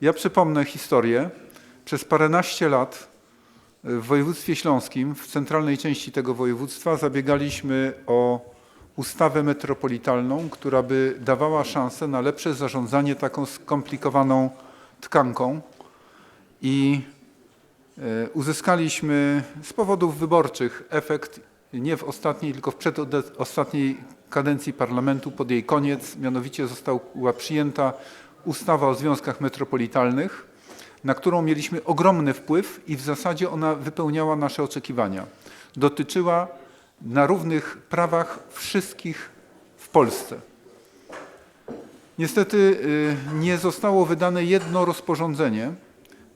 Ja przypomnę historię. Przez paręnaście lat w województwie śląskim, w centralnej części tego województwa, zabiegaliśmy o ustawę metropolitalną, która by dawała szansę na lepsze zarządzanie taką skomplikowaną tkanką. I e, uzyskaliśmy z powodów wyborczych efekt nie w ostatniej, tylko w przedostatniej kadencji parlamentu, pod jej koniec. Mianowicie została przyjęta ustawa o związkach metropolitalnych, na którą mieliśmy ogromny wpływ i w zasadzie ona wypełniała nasze oczekiwania. Dotyczyła na równych prawach wszystkich w Polsce. Niestety y, nie zostało wydane jedno rozporządzenie,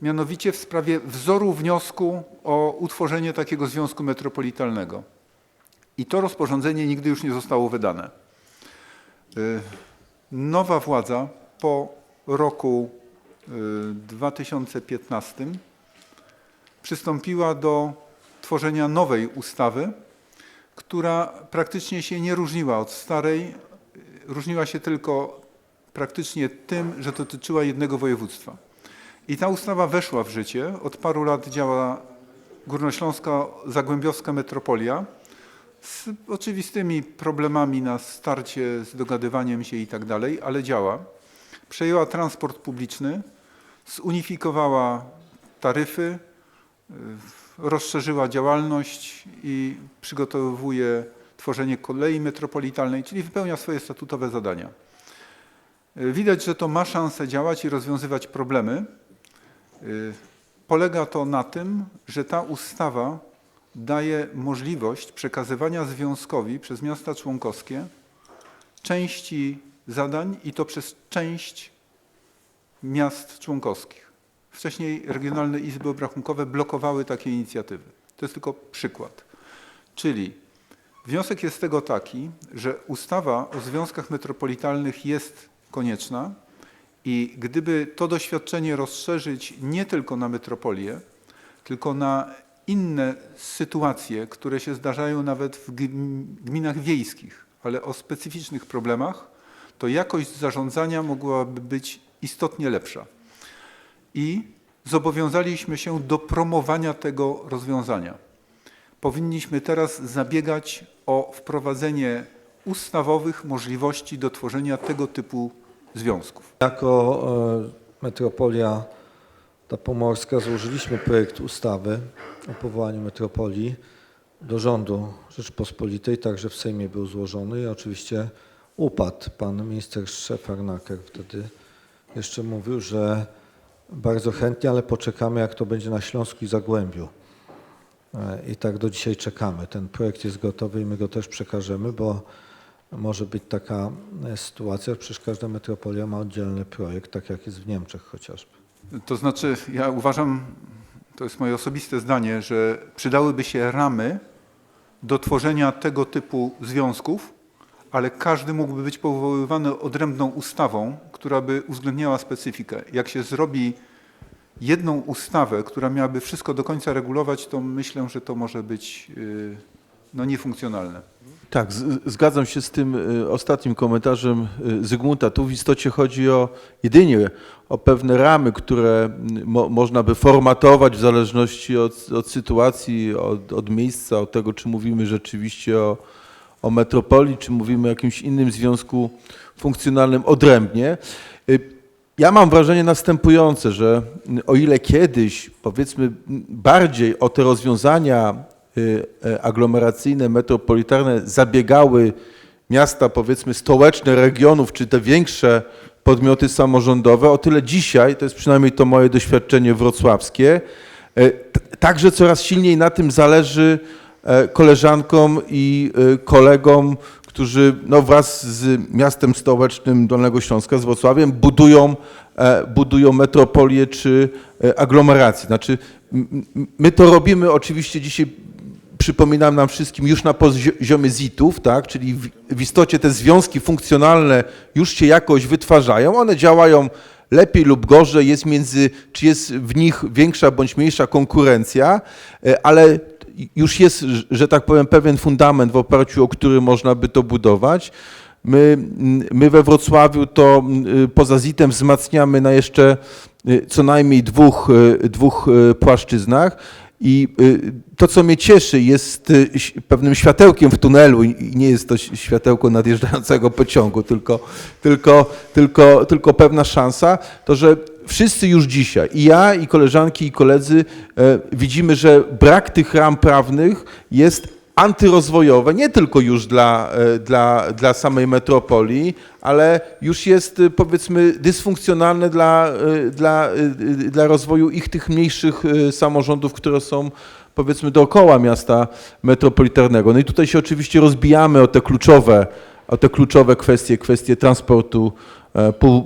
mianowicie w sprawie wzoru wniosku o utworzenie takiego związku metropolitalnego. I to rozporządzenie nigdy już nie zostało wydane. Y, Nowa władza po roku y, 2015 przystąpiła do tworzenia nowej ustawy, która praktycznie się nie różniła od starej. Różniła się tylko praktycznie tym, że dotyczyła jednego województwa. I ta ustawa weszła w życie. Od paru lat działa Górnośląska Zagłębiowska Metropolia z oczywistymi problemami na starcie, z dogadywaniem się i tak dalej, ale działa. Przejęła transport publiczny, zunifikowała taryfy, y, rozszerzyła działalność i przygotowuje tworzenie kolei metropolitalnej, czyli wypełnia swoje statutowe zadania. Y, Widać, że to ma szansę działać i rozwiązywać problemy. Y, Polega to na tym, że ta ustawa daje możliwość przekazywania związkowi przez miasta członkowskie części zadań i to przez część miast członkowskich. Wcześniej regionalne izby obrachunkowe blokowały takie inicjatywy. To jest tylko przykład. Czyli wniosek jest z tego taki, że ustawa o związkach metropolitalnych jest konieczna i gdyby to doświadczenie rozszerzyć nie tylko na metropolię, tylko na inne sytuacje, które się zdarzają nawet w gm- gminach wiejskich, ale o specyficznych problemach, to jakość zarządzania mogłaby być istotnie lepsza. I zobowiązaliśmy się do promowania tego rozwiązania. Powinniśmy teraz zabiegać o wprowadzenie ustawowych możliwości do tworzenia tego typu związków. Jako e, metropolia ta pomorska złożyliśmy projekt ustawy o powołaniu metropolii do rządu Rzeczpospolitej, także w Sejmie był złożony i oczywiście upadł. Pan minister Szefernaker wtedy jeszcze mówił, że bardzo chętnie, ale poczekamy jak to będzie na Śląsku i Zagłębiu. E, I tak do dzisiaj czekamy. Ten projekt jest gotowy i my go też przekażemy, bo może być taka e, sytuacja, że przecież każda metropolia ma oddzielny projekt, tak jak jest w Niemczech chociażby. To znaczy, ja uważam, to jest moje osobiste zdanie, że przydałyby się ramy do tworzenia tego typu związków, ale każdy mógłby być powoływany odrębną ustawą, która by uwzględniała specyfikę. Jak się zrobi jedną ustawę, która miałaby wszystko do końca regulować, to myślę, że to może być yy, no, niefunkcjonalne. Tak, zgadzam się z tym y, ostatnim komentarzem y, Zygmunta. Tu w istocie chodzi o jedynie o pewne ramy, które y, mo, można by formatować w zależności od, od sytuacji, od, od miejsca, od tego, czy mówimy rzeczywiście o, o metropolii, czy mówimy o jakimś innym związku funkcjonalnym odrębnie. Y, Ja mam wrażenie następujące, że y, o ile kiedyś, powiedzmy, bardziej o te rozwiązania y, e, aglomeracyjne, metropolitarne zabiegały miasta, powiedzmy, stołeczne regionów, czy te większe podmioty samorządowe, o tyle dzisiaj, to jest przynajmniej to moje doświadczenie wrocławskie, także coraz silniej na tym zależy koleżankom i e, kolegom, którzy no, wraz z miastem stołecznym Dolnego Śląska, z Wrocławiem, budują, e, budują metropolię czy e, aglomerację. Znaczy, my to robimy oczywiście dzisiaj, przypominam nam wszystkim, już na poziomie ZIT-ów, tak? czyli w, w istocie te związki funkcjonalne już się jakoś wytwarzają, one działają lepiej lub gorzej, jest między, czy jest w nich większa bądź mniejsza konkurencja, e, ale już jest, że tak powiem, pewien fundament, w oparciu o który można by to budować. My, my we Wrocławiu to y, poza ZIT-em wzmacniamy na jeszcze y, co najmniej dwóch, y, dwóch płaszczyznach. I to, co mnie cieszy, jest pewnym światełkiem w tunelu i nie jest to światełko nadjeżdżającego pociągu, tylko, tylko, tylko, tylko pewna szansa, to że wszyscy już dzisiaj, i ja, i koleżanki, i koledzy, e, widzimy, że brak tych ram prawnych jest antyrozwojowe, nie tylko już dla, e, dla, dla samej metropolii, ale już jest e, powiedzmy dysfunkcjonalne dla, dla, dla rozwoju ich tych mniejszych samorządów, które są powiedzmy dookoła miasta metropolitarnego. No i tutaj się oczywiście rozbijamy o te kluczowe, o te kluczowe kwestie, kwestie transportu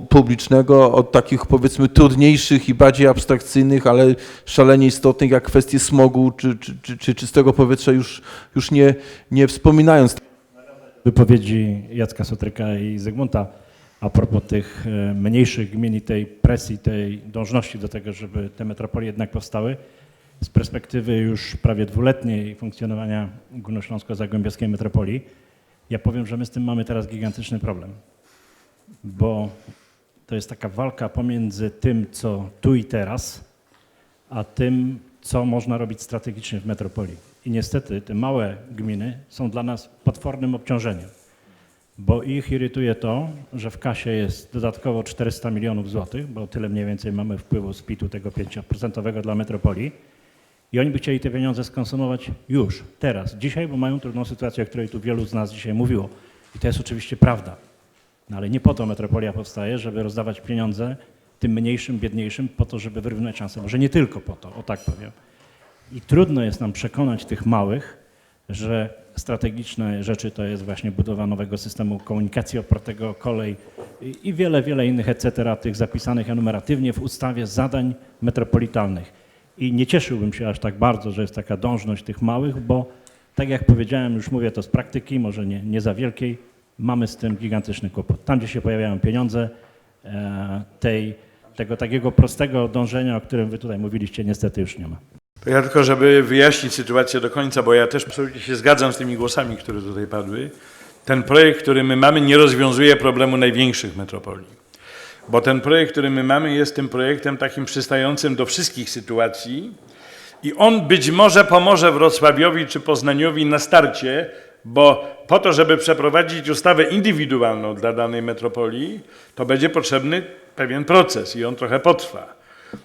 publicznego, od takich powiedzmy trudniejszych i bardziej abstrakcyjnych, ale szalenie istotnych, jak kwestie smogu czy, czy, czy, czy czystego powietrza, już, już nie, nie wspominając. wypowiedzi Jacka Sotryka i Zygmunta a propos tych e, mniejszych gmin i tej presji, tej dążności do tego, żeby te metropolie jednak powstały. Z perspektywy już prawie dwuletniej funkcjonowania Górnośląsko-Zagłębiowskiej metropolii, ja powiem, że my z tym mamy teraz gigantyczny problem, bo to jest taka walka pomiędzy tym, co tu i teraz, a tym, co można robić strategicznie w metropolii. I niestety te małe gminy są dla nas potwornym obciążeniem, bo ich irytuje to, że w kasie jest dodatkowo 400 milionów złotych, bo tyle mniej więcej mamy wpływu z PIT-u tego 5% dla metropolii. I oni by chcieli te pieniądze skonsumować już, teraz, dzisiaj, bo mają trudną sytuację, o której tu wielu z nas dzisiaj mówiło. I to jest oczywiście prawda. No ale nie po to metropolia powstaje, żeby rozdawać pieniądze tym mniejszym, biedniejszym, po to, żeby wyrównać szanse. Może nie tylko po to, o tak powiem. I trudno jest nam przekonać tych małych, że strategiczne rzeczy to jest właśnie budowa nowego systemu komunikacji opartego o kolej i, wiele, wiele innych etc., tych zapisanych enumeratywnie w ustawie zadań metropolitalnych. I nie cieszyłbym się aż tak bardzo, że jest taka dążność tych małych, bo tak jak powiedziałem, już mówię to z praktyki, może nie, nie za wielkiej, mamy z tym gigantyczny kłopot. Tam, gdzie się pojawiają pieniądze, e, tej, tego takiego prostego dążenia, o którym wy tutaj mówiliście, niestety już nie ma. To ja tylko, żeby wyjaśnić sytuację do końca, bo ja też absolutnie się zgadzam z tymi głosami, które tutaj padły. Ten projekt, który my mamy, nie rozwiązuje problemu największych metropolii. Bo ten projekt, który my mamy, jest tym projektem takim przystającym do wszystkich sytuacji i on być może pomoże Wrocławiowi czy Poznaniowi na starcie, bo po to, żeby przeprowadzić ustawę indywidualną dla danej metropolii, to będzie potrzebny pewien proces i on trochę potrwa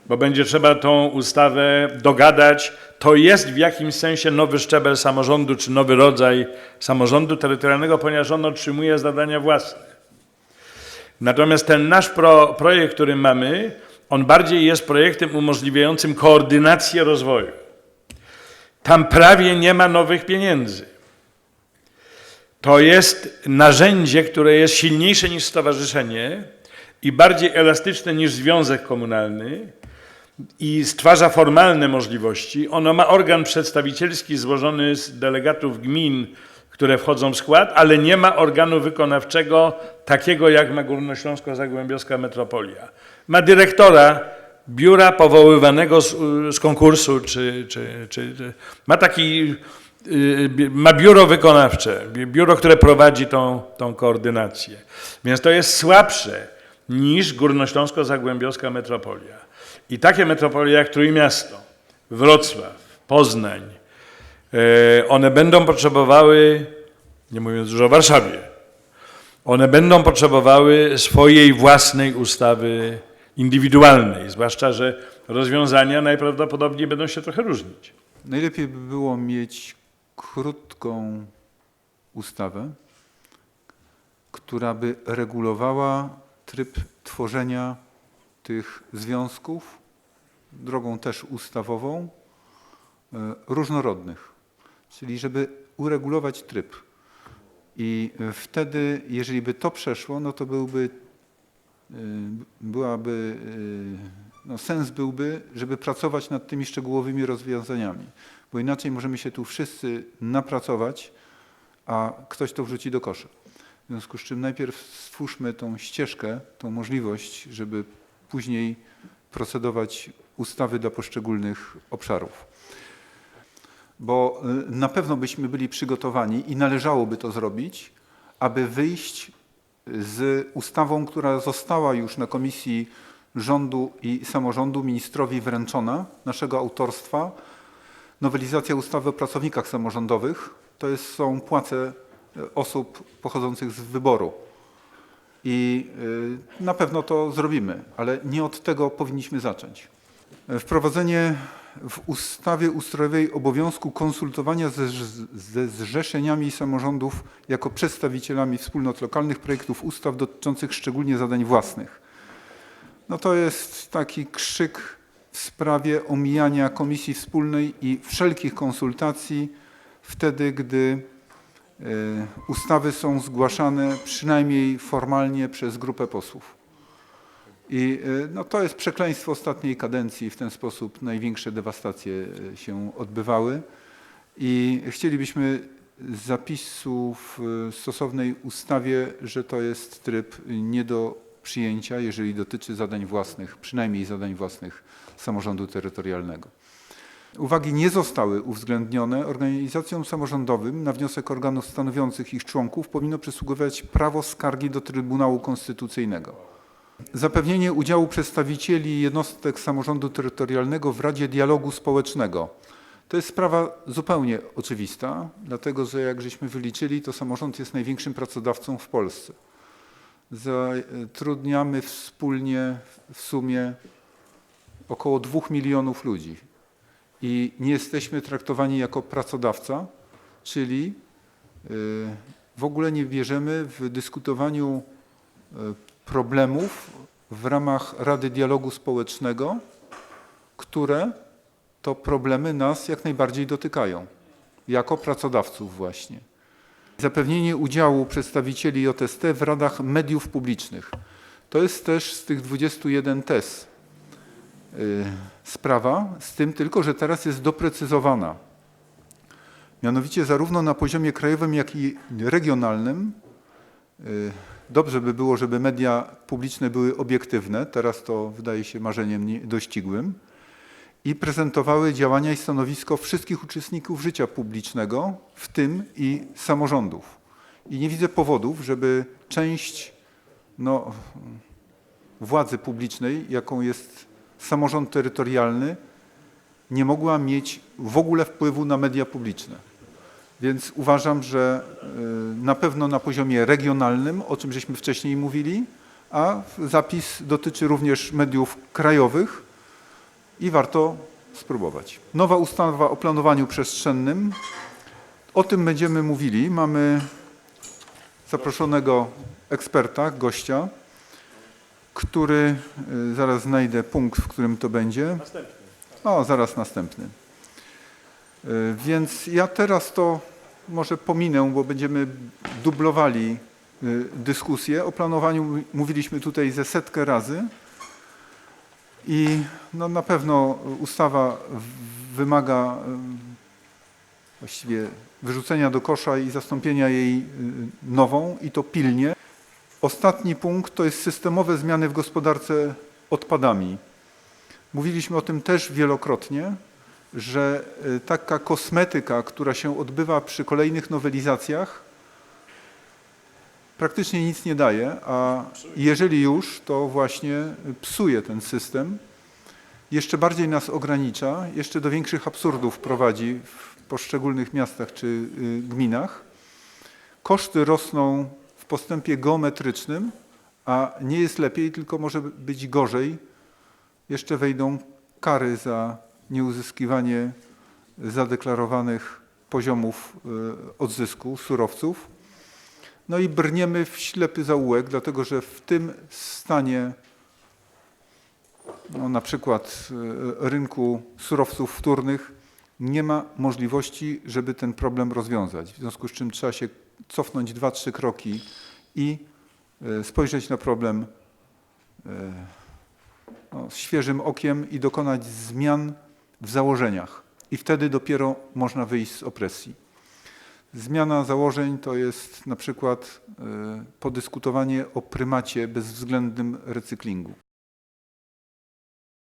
bo będzie trzeba tą ustawę dogadać. To jest w jakimś sensie nowy szczebel samorządu, czy nowy rodzaj samorządu terytorialnego, ponieważ on otrzymuje zadania własne. Natomiast ten nasz pro, projekt, który mamy, on bardziej jest projektem umożliwiającym koordynację rozwoju. Tam prawie nie ma nowych pieniędzy. To jest narzędzie, które jest silniejsze niż stowarzyszenie i bardziej elastyczne niż związek komunalny i stwarza formalne możliwości. Ono ma organ przedstawicielski złożony z delegatów gmin, które wchodzą w skład, ale nie ma organu wykonawczego takiego jak ma Górnośląsko-Zagłębiowska Metropolia. Ma dyrektora biura powoływanego z, z konkursu, czy, czy, czy, czy ma taki ma biuro wykonawcze, bi- biuro, które prowadzi tą, tą koordynację. Więc to jest słabsze niż Górnośląsko-Zagłębiowska Metropolia. I takie metropolie jak Trójmiasto, Wrocław, Poznań, e, one będą potrzebowały, nie mówiąc już o Warszawie, one będą potrzebowały swojej własnej ustawy indywidualnej, zwłaszcza, że rozwiązania najprawdopodobniej będą się trochę różnić. Najlepiej by było mieć krótką ustawę, która by regulowała tryb tworzenia tych związków drogą też ustawową, e, różnorodnych. Czyli żeby uregulować tryb. I wtedy, jeżeli by to przeszło, no to byłby, e, byłaby, e, no sens byłby, żeby pracować nad tymi szczegółowymi rozwiązaniami. Bo inaczej możemy się tu wszyscy napracować, a ktoś to wrzuci do kosza. W związku z czym najpierw stwórzmy tą ścieżkę, tą możliwość, żeby później procedować ustawy dla poszczególnych obszarów. Bo y, na pewno byśmy byli przygotowani i należałoby to zrobić, aby wyjść z ustawą, która została już na Komisji Rządu i Samorządu ministrowi wręczona, naszego autorstwa. Nowelizacja ustawy o pracownikach samorządowych to jest, są płace e, osób pochodzących z wyboru. I y, na pewno to zrobimy, ale nie od tego powinniśmy zacząć. E, Wprowadzenie w ustawie ustrojowej obowiązku konsultowania ze, ze zrzeszeniami samorządów jako przedstawicielami wspólnot lokalnych projektów ustaw dotyczących szczególnie zadań własnych. No to jest taki krzyk w sprawie omijania Komisji Wspólnej i wszelkich konsultacji wtedy, gdy e, ustawy są zgłaszane przynajmniej formalnie przez grupę posłów. I e, no, to jest przekleństwo ostatniej kadencji. W ten sposób największe dewastacje e, się odbywały. I chcielibyśmy zapisu w stosownej ustawie, że to jest tryb nie do przyjęcia, jeżeli dotyczy zadań własnych, przynajmniej zadań własnych samorządu terytorialnego. Uwagi nie zostały uwzględnione. Organizacjom samorządowym na wniosek organów stanowiących ich członków powinno przysługiwać prawo skargi do Trybunału Konstytucyjnego. Zapewnienie udziału przedstawicieli jednostek samorządu terytorialnego w Radzie Dialogu Społecznego. To jest sprawa zupełnie oczywista, dlatego że jak żeśmy wyliczyli, to samorząd jest największym pracodawcą w Polsce. Zatrudniamy wspólnie w sumie około dwóch milionów ludzi i nie jesteśmy traktowani jako pracodawca, czyli y, w ogóle nie bierzemy w dyskutowaniu y, problemów w ramach Rady Dialogu Społecznego, które to problemy nas jak najbardziej dotykają, jako pracodawców właśnie. Zapewnienie udziału przedstawicieli JST w radach mediów publicznych. To jest też z tych 21 tez y, sprawa, z tym tylko, że teraz jest doprecyzowana. Mianowicie zarówno na poziomie krajowym, jak i regionalnym y, dobrze by było, żeby media publiczne były obiektywne, teraz to wydaje się marzeniem niedościgłym, i prezentowały działania i stanowisko wszystkich uczestników życia publicznego, w tym i samorządów. I nie widzę powodów, żeby część no, władzy publicznej, jaką jest samorząd terytorialny, nie mogła mieć w ogóle wpływu na media publiczne. Więc uważam, że y, na pewno na poziomie regionalnym, o czym żeśmy wcześniej mówili, a zapis dotyczy również mediów krajowych i warto spróbować. Nowa ustawa o planowaniu przestrzennym. O tym będziemy mówili. Mamy zaproszonego eksperta, gościa, który, y, zaraz znajdę punkt, w którym to będzie. O, zaraz następny. Y, Więc ja teraz to może pominę, bo będziemy dublowali y, dyskusję. O planowaniu mówiliśmy tutaj ze setkę razy. I no, na pewno ustawa wymaga właściwie wyrzucenia do kosza i zastąpienia jej y, nową i to pilnie. Ostatni punkt to jest systemowe zmiany w gospodarce odpadami. Mówiliśmy o tym też wielokrotnie, że y, taka kosmetyka, która się odbywa przy kolejnych nowelizacjach, praktycznie nic nie daje, a jeżeli już, to właśnie psuje ten system. Jeszcze bardziej nas ogranicza, jeszcze do większych absurdów prowadzi w poszczególnych miastach czy y, gminach. Koszty rosną w postępie geometrycznym, a nie jest lepiej, tylko może być gorzej. Jeszcze wejdą kary za nieuzyskiwanie zadeklarowanych poziomów y, odzysku surowców. No i brniemy w ślepy zaułek, dlatego że w tym stanie no, na przykład y, rynku surowców wtórnych nie ma możliwości, żeby ten problem rozwiązać. W związku z czym trzeba się cofnąć dwa, trzy kroki i y, spojrzeć na problem y, no, świeżym okiem i dokonać zmian w założeniach. I wtedy dopiero można wyjść z opresji. Zmiana założeń to jest na przykład y, podyskutowanie o prymacie bezwzględnym recyklingu.